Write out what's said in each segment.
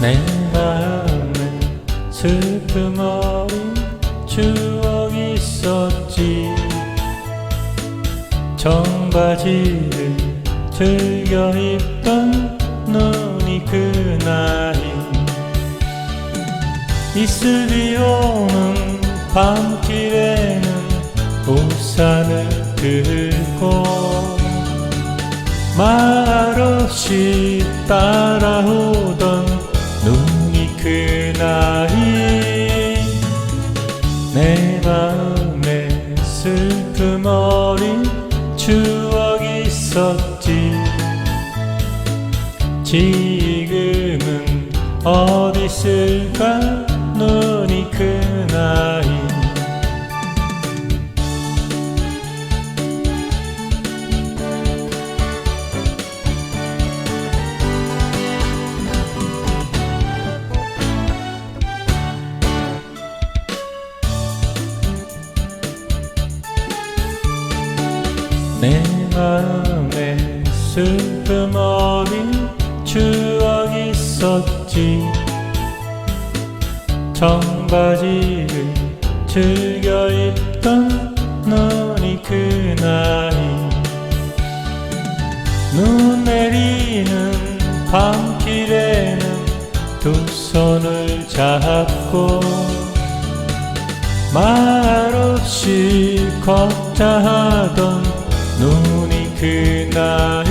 내 마음에 슬픔 어린 추억 있었지. 청바지를 즐겨 입던 눈이 그 나이 이슬이 오는 밤길에는 우산을 들고 말없이 따 내 마음에 슬픔 어린 추억 있었지. 지금은 어디 있을까 내 마음에 슬픔 어린 추억 있었지. 청바지를 즐겨 입던 눈이 그 나이 눈 내리는 밤길에는 두 손을 잡고 말없이 걷자 하던 눈이 큰 나이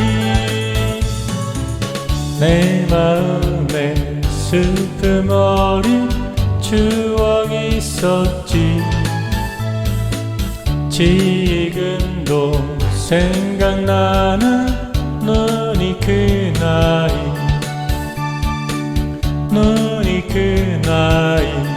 내 마음에 슬픔 어린 추억이 있었지. 지금도 생각나는 눈이 큰 나이 눈이 큰 나이.